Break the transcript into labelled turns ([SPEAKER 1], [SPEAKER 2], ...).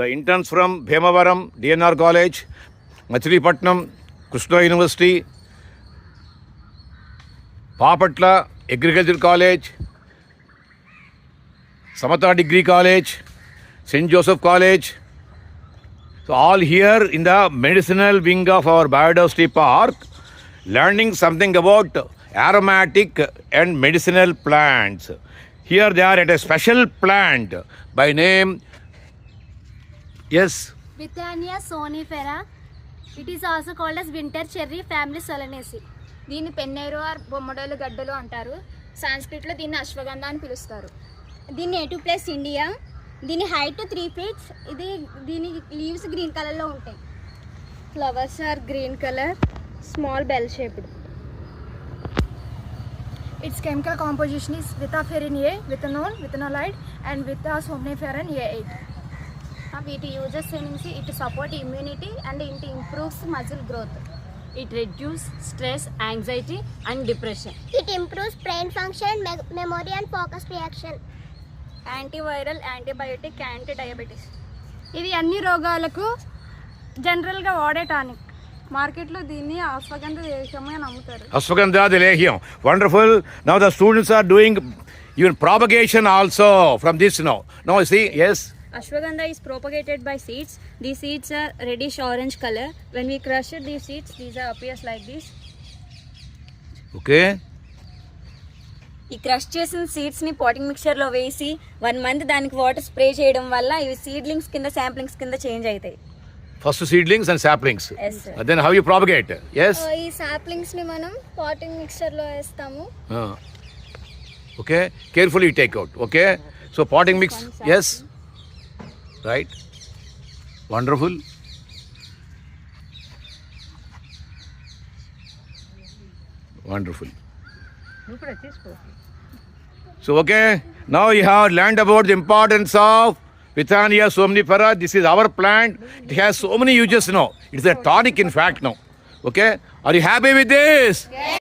[SPEAKER 1] The interns from Bhemavaram, DNR College, Machilipatnam, Krishna University, Papatla Agriculture College, Samata Degree College, St. Joseph College. So, all here in the medicinal wing of our biodiversity park, learning something about aromatic and medicinal plants. Here they are at a special plant by name. Yes,
[SPEAKER 2] Withania sonifera. It is also called as winter cherry family solanaceae.
[SPEAKER 3] దీన్ని పెన్నేరు are బొమ్మడోలు గడ్డలు అంటారు సాంస్క్రిట్లో దీన్ని అశ్వగంధ అని పిలుస్తారు
[SPEAKER 2] దీని native place India దీని height three feets ఇది దీని లీవ్స్ గ్రీన్ కలర్లో ఉంటాయి flowers are green colour small bell shaped
[SPEAKER 4] Its chemical composition is vithaferin A, vithanol, vithanolide, and vithasobniferin A8.
[SPEAKER 3] వీటి యూజెస్ నుంచి it support immunity and it improves muscle growth
[SPEAKER 5] it reduce stress anxiety and depression
[SPEAKER 2] it improves brain function memory and focus reaction
[SPEAKER 3] antiviral antibiotic anti diabetes
[SPEAKER 4] ఇది అన్ని రోగాలకు జనరల్గా వాడే tonic
[SPEAKER 1] wonderful now the students are doing your propagation also from this no no
[SPEAKER 5] this ashwagandha is propagated by seeds the seeds are reddish orange colour when we crush the seeds these are appears like these
[SPEAKER 1] okay
[SPEAKER 5] ఈ crush చేసిన సీడ్స్ని potting మిక్చర్లో వేసి one month దానికి water spray చేయడం వల్ల ఇవి seedlings కింద శాంప్లింగ్స్ కింద చేంజ్ అవుతాయి.
[SPEAKER 1] First
[SPEAKER 5] seedlings and
[SPEAKER 1] saplings then how you propagate yes?
[SPEAKER 2] Uh, ఈ సాప్లింగ్స్ని మనం పోటింగ్ మిక్చర్లో వేస్తాము.
[SPEAKER 1] Okay carefully take out okay so potting mix yes. Right. Wonderful. Wonderful. So okay. Now you have learned about the importance of Withania somnifera. This is our plant. It has so many uses now. It's a tonic in fact now. Okay. Are you happy with this?